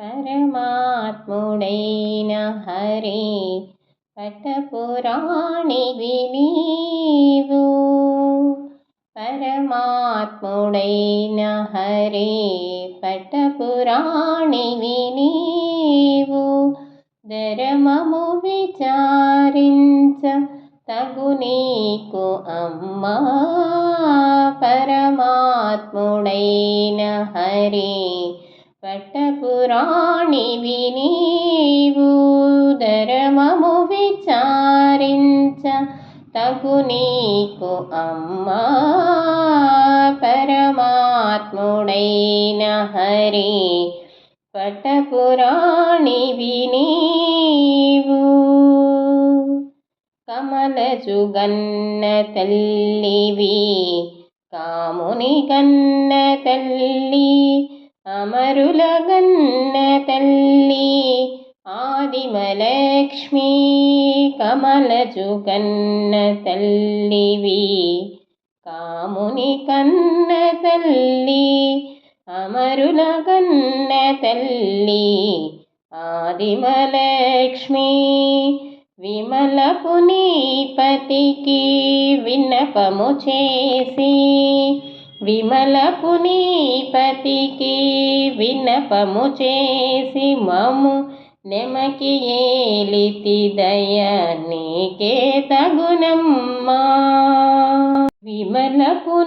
परमात्मै हरे पटपुराणि विनीव परमात्मनैनहरे पटपुराणि विनीवो धर्ममु विचारिञ्च तगुनीको अम्मा। परमात्मनयनहरे హరి పట్టపురాణివి నీవు ధర్మము విచారించ తగు నీకు అమ్మా పరమాత్ముడైన హరి. పట్టపురాణివి నీవు కమలజుగన్న తల్లివి కాముని గన్న తల్లి అమరుల గన్న తల్లి ఆదిమలక్ష్మి కమలజుగన్న తల్లివి కాముని కన్న తల్లి అమరుల గన్న తల్లి ఆదిమలక్ష్మి విమలపు నీపతికి విన్నపము చేసి విమలపునీపతికి వినపము చేసి మము నెమకి ఏలితి దయ నీకే తగునమ్మా. విమలపునీపతికి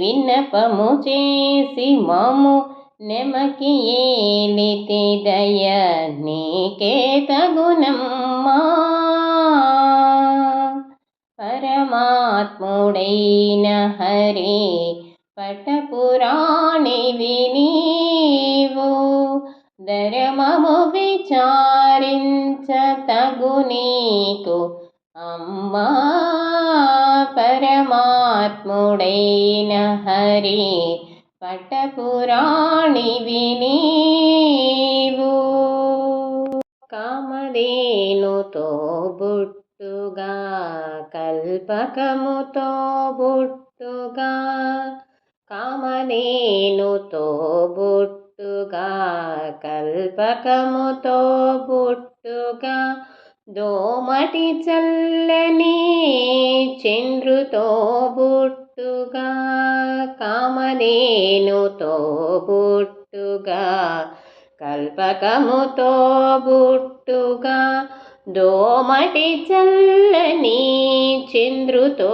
వినపము చేసి మము నెమకి ఏలితి దయ నీకే తగునమ్మా. పరమాత్ముడైన హరే పటపురాణి వినీవు ధర్మము విచారించ తగు నీకు అమ్మా పరమాత్ముడైన హరి పటపురాణి వినీ కల్పకముతో బుట్టుగా కామనేనుతో బుట్టుగా కల్పకముతో బుట్టుగా దోమటి చల్లని చంద్రుతో బుట్టుగా కామనేనుతో బుట్టుగా కల్పకముతో బుట్టుగా దోమటి చల్లని చంద్రుతో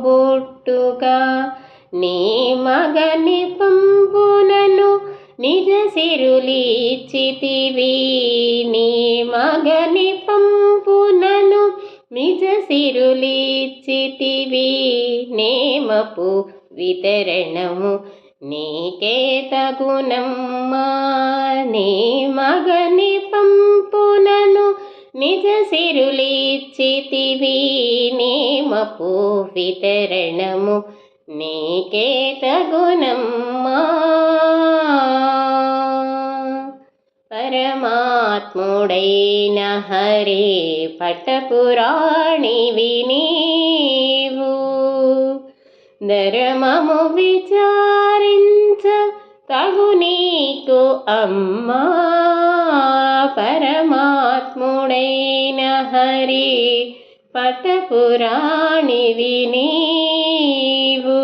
బుట్టుగా నీ మగని పంపునను నిజ సిరులీచితివి నీ మగని పంపునను నిజ సిరులీచితివి నేమపు వితరణము నీకే తగునమ్మా. నీ మగని పంపునను నిజ సిరులిచ్చితివి నేమపు వితరణము నీకే తగునమ్మా. పరమాత్ముడైన హరి పట్టపురాణివి వినీవు. ధర్మము విచారించ తగు నీకు అమ్మా. పరమాత్ముడైన హరి పటపురాణి వినీవు.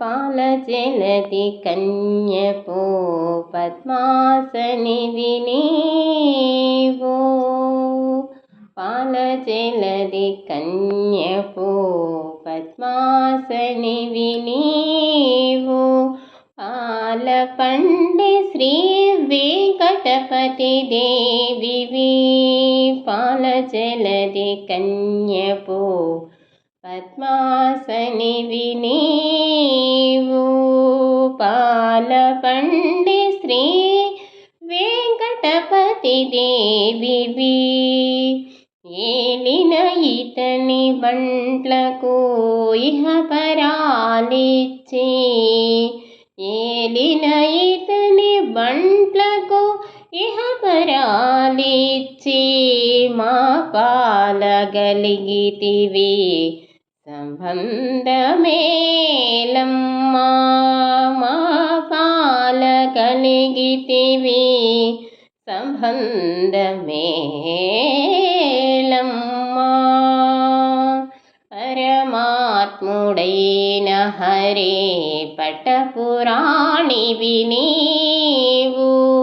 పాలజలది కన్యపో పద్మాసని వినీవు. పాలజలది కన్యపో పద్మాసనివి నీవు పాలపండి శ్రీ వెంకటపతి దేవివి పాలజలది కన్యపో పద్మాసనివి నీవు పాలపండి శ్రీ వెంకటపతి దేవి ఏలిన ఇతని బంట్లకు ఇహ పరాలిచ్చి. ఏలిన ఇతని బంట్ల పరాలిచ్చి మా పాలగలిగితివి. సంబంధమేలమ్మా మా పాల సంబంధమేలమ్మా పరమాత్ముడైన హరే పటపురాణివి నీవు.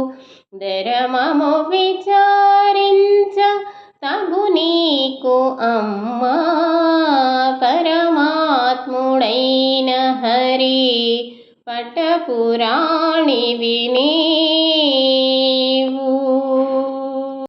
ధర్మము విచారించ తగు నీకు అమ్మా పరమాత్ముడైన హరి. పటపురాణివి వినీ